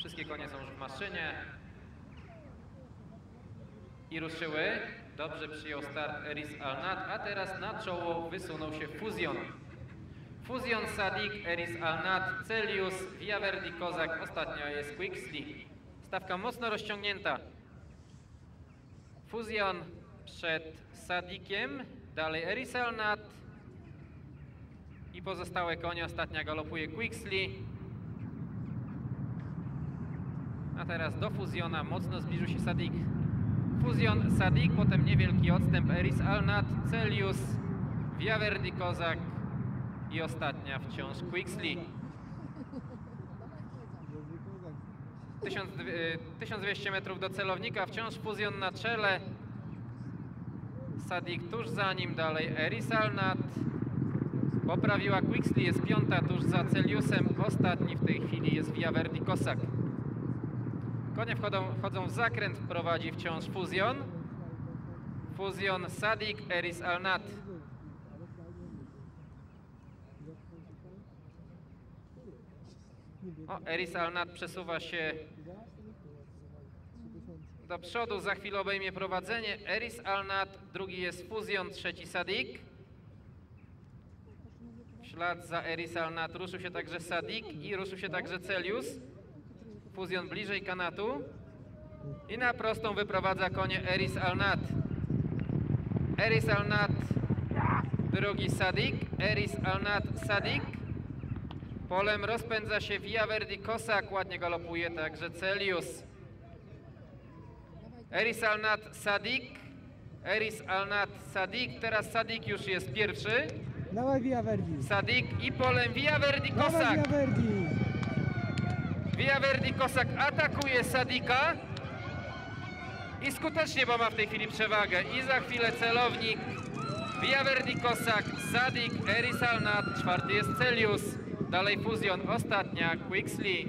Wszystkie konie są już w maszynie. I ruszyły. Dobrze przyjął start Eris Alnat, a teraz na czoło wysunął się Fuzion. Fuzion Sadik, Eris Alnat, Celius, Villaverdi Kozak, ostatnio jest Quicksley. Stawka mocno rozciągnięta. Fuzion przed Sadikiem, dalej Eris Alnat i pozostałe konie. Ostatnia galopuje Quicksley. A teraz do Fuzjona mocno zbliżył się Sadik. Fuzjon, Sadik, potem niewielki odstęp Eris Alnat, Celius, Villaverdi Kozak i ostatnia wciąż Quicksley. 1200 y, 1200 metrów do celownika, wciąż Fuzjon na czele. Sadik tuż za nim, dalej Eris Alnat. Poprawiła Quicksley, jest piąta tuż za Celiusem. Ostatni w tej chwili jest Villaverdi Kosak. Konie wchodzą, wchodzą w zakręt, prowadzi wciąż Fuzjon. Fuzjon Sadik, Eris Alnat. O, Eris Alnat przesuwa się do przodu, za chwilę obejmie prowadzenie. Eris Alnat, drugi jest Fuzjon, trzeci Sadik. W ślad za Eris Alnat ruszył się także Sadik i ruszył się także Celius. Fuzjon bliżej kanatu. I na prostą wyprowadza konie Eris Alnat. Eris Alnat, drugi Sadik. Eris Alnat, Sadik. Polem rozpędza się Villaverdi Kosak, ładnie galopuje także Celius. Eris Alnat, Sadik. Eris Alnat, Sadik. Teraz Sadik już jest pierwszy. Dawaj Via Verdi. Sadik i polem Villaverdi Dawaj Kosak. Via Verdi. Villaverdi Kosak atakuje Sadika i skutecznie, bo ma w tej chwili przewagę. I za chwilę celownik Villaverdi Kosak, Sadik, Eris Alnat, czwarty jest Celius, dalej Fuzjon, ostatnia Quicksley.